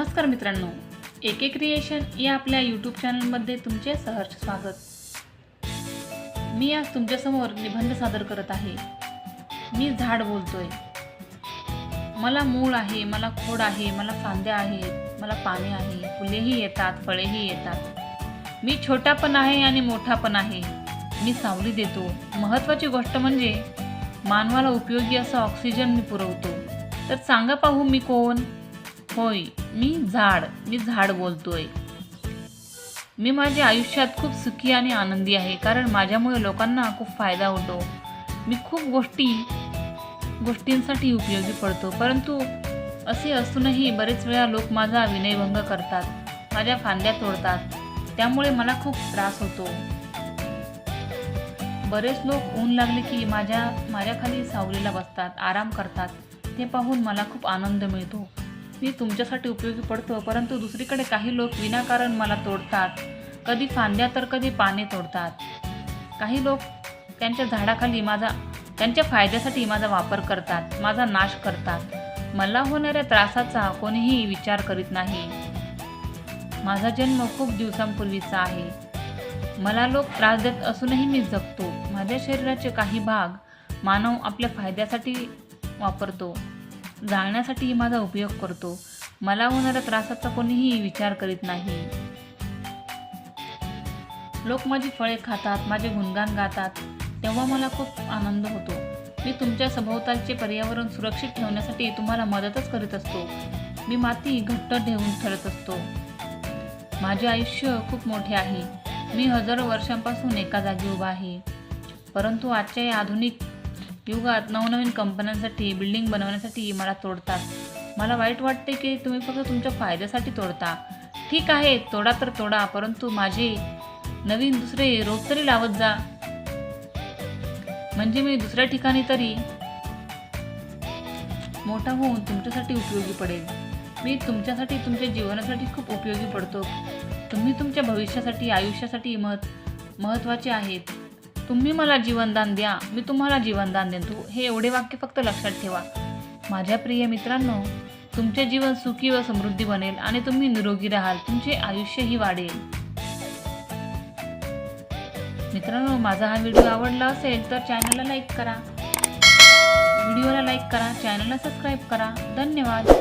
नमस्कार मित्रांनो एके क्रिएशन या आपल्या यूट्यूब चॅनलमध्ये तुमचे सहर्ष स्वागत. मी आज तुमच्यासमोर निबंध सादर करत आहे. मी झाड बोलतोय. मला मूळ आहे मला खोड आहे मला फांद्या आहेत मला पाने आहे फुलेही येतात फळेही येतात. मी छोटा पण आहे आणि मोठा पण आहे. मी सावली देतो. महत्त्वाची गोष्ट म्हणजे मानवाला उपयोगी असा ऑक्सिजन मी पुरवतो. तर सांगा पाहू मी कोण? होय मी झाड मी झाड बोलतोय. मी माझ्या आयुष्यात खूप सुखी आणि आनंदी आहे कारण माझ्यामुळे लोकांना खूप फायदा होतो. मी खूप गोष्टी गोष्टींसाठी उपयोगी पडतो परंतु असे असूनही बरेच वेळा लोक माझा विनयभंग करतात माझ्या फांद्या तोडतात त्यामुळे मला खूप त्रास होतो. बरेच लोक ऊन लागले की माझ्या माझ्याखाली सावलीला बसतात आराम करतात ते पाहून मला खूप आनंद मिळतो. मी तुमच्यासाठी उपयोगी पडतो परंतु दुसरीकडे काही लोक विनाकारण मला तोडतात. कधी फांद्या तर कधी पाने तोडतात. काही लोक त्यांच्या झाडाखाली माझा त्यांच्या फायद्यासाठी माझा वापर करतात माझा नाश करतात. मला होणाऱ्या त्रासाचा कोणीही विचार करीत नाही. माझा जन्म खूप दिवसांपूर्वीचा आहे. मला लोक त्रास देत असूनही मी जगतो. माझ्या शरीराचे काही भाग मानव आपल्या फायद्यासाठी वापरतो. जाळण्यासाठी माझा उपयोग करतो. मला होणाऱ्या त्रासाचा कोणीही विचार करीत नाही. लोक माझी फळे खातात माझे गुणगान गातात. तेव्हा मला खूप आनंद होतो. मी तुमच्या सभोवतालचे पर्यावरण सुरक्षित ठेवण्यासाठी तुम्हाला मदतच करीत असतो. मी माती घट्ट ठेवून ठरत असतो. माझे आयुष्य खूप मोठे आहे. मी हजारो वर्षांपासून एका जागी उभा आहे. परंतु आजच्या या आधुनिक युगात नवनवीन कंपन्यांसाठी बिल्डिंग बनवण्यासाठी मला तोडतात. मला वाईट वाटते की तुम्ही फक्त तुमच्या फायद्यासाठी तोडता. ठीक आहे तोडा तर तोडा परंतु माझे नवीन दुसरे रोप तरी लावत जा. म्हणजे मी दुसऱ्या ठिकाणी तरी मोठा होऊन तुमच्यासाठी उपयोगी पडेल मी तुमच्यासाठी तुमच्या जीवनासाठी खूप उपयोगी पडतो. तुम्ही तुमच्या भविष्यासाठी आयुष्यासाठी महत् महत्त्वाचे आहेत. तुम्ही मला जीवनदान द्या मी तुम्हाला जीवनदान देतो हे एवढे वाक्य फक्त लक्षात ठेवा. माझ्या प्रिय मित्रांनो तुमचे जीवन सुखी व समृद्धी बनेल आणि तुम्ही निरोगी राहाल. तुमचे आयुष्यही वाढेल. मित्रांनो माझा हा व्हिडिओ आवडला असेल तर चॅनलला लाईक करा. व्हिडिओला लाईक करा चॅनलला सबस्क्राईब करा. धन्यवाद.